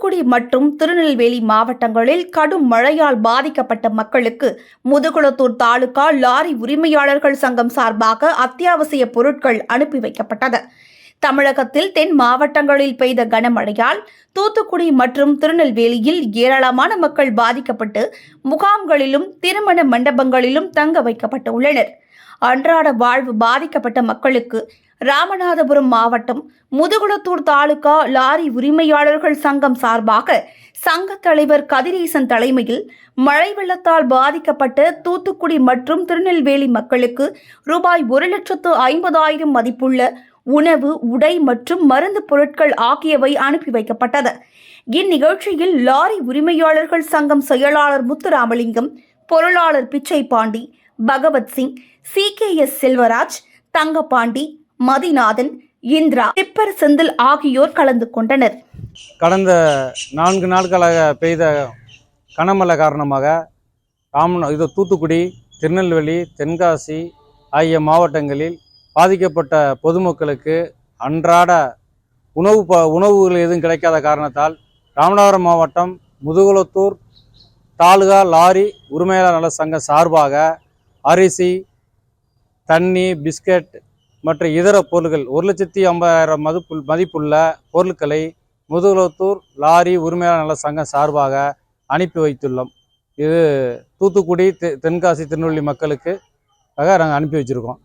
தூத்துக்குடி மற்றும் திருநெல்வேலி மாவட்டங்களில் கடும் மழையால் பாதிக்கப்பட்ட மக்களுக்கு முதுகுளத்தூர் தாலுகா லாரி உரிமையாளர்கள் சங்கம் சார்பாக அத்தியாவசிய பொருட்கள் அனுப்பி வைக்கப்பட்டது. தமிழகத்தில் தென் மாவட்டங்களில் பெய்த கனமழையால் தூத்துக்குடி மற்றும் திருநெல்வேலியில் ஏராளமான மக்கள் பாதிக்கப்பட்டு முகாம்களிலும் திருமண மண்டபங்களிலும் தங்க வைக்கப்பட்டு உள்ளனர் அன்றாட வாழ்வு பாதிக்கப்பட்ட மக்களுக்கு ராமநாதபுரம் மாவட்டம் முதுகுளத்தூர் தாலுகா லாரி உரிமையாளர்கள் சங்கம் சார்பாக சங்க தலைவர் கதிரீசன் தலைமையில் மழை வெள்ளத்தால் பாதிக்கப்பட்ட தூத்துக்குடி மற்றும் திருநெல்வேலி மக்களுக்கு ரூபாய் ஒரு லட்சத்து ஐம்பதாயிரம் மதிப்புள்ள உணவு உடை மற்றும் மருந்து பொருட்கள் ஆகியவை அனுப்பி வைக்கப்பட்டது. இந்நிகழ்ச்சியில் லாரி உரிமையாளர்கள் சங்கம் செயலாளர் முத்துராமலிங்கம் பொருளாளர் Pichai Pandi Bhagat Singh C K S Selvaraj Thangapandi Mathinathan Indira tipper Senthil ஆகியோர் கலந்து கொண்டனர். கடந்த நான்கு நாட்களாக பெய்த கனமழை காரணமாக ராமந இது தூத்துக்குடி திருநெல்வேலி தென்காசி ஆகிய மாவட்டங்களில் பாதிக்கப்பட்ட பொதுமக்களுக்கு அன்றாட உணவு ப உணவுகள் எதுவும் கிடைக்காத காரணத்தால் ராமநாதபுரம் மாவட்டம் முதுகுளத்தூர் தாலுகா லாரி உரிமையாளர் நல சங்கம் சார்பாக அரிசி தண்ணி பிஸ்கட் மற்றும் இதர பொருட்கள் ஒரு லட்சத்தி ஐம்பதாயிரம் மதிப்பு மதிப்புள்ள பொருட்களை முதுகுளத்தூர் லாரி உரிமையாளர் நல சங்கம் சார்பாக அனுப்பி வைத்துள்ளோம். இது தூத்துக்குடி தெ தென்காசி திருநெல்வேலி மக்களுக்கு நாங்கள் அனுப்பி வச்சுருக்கோம்.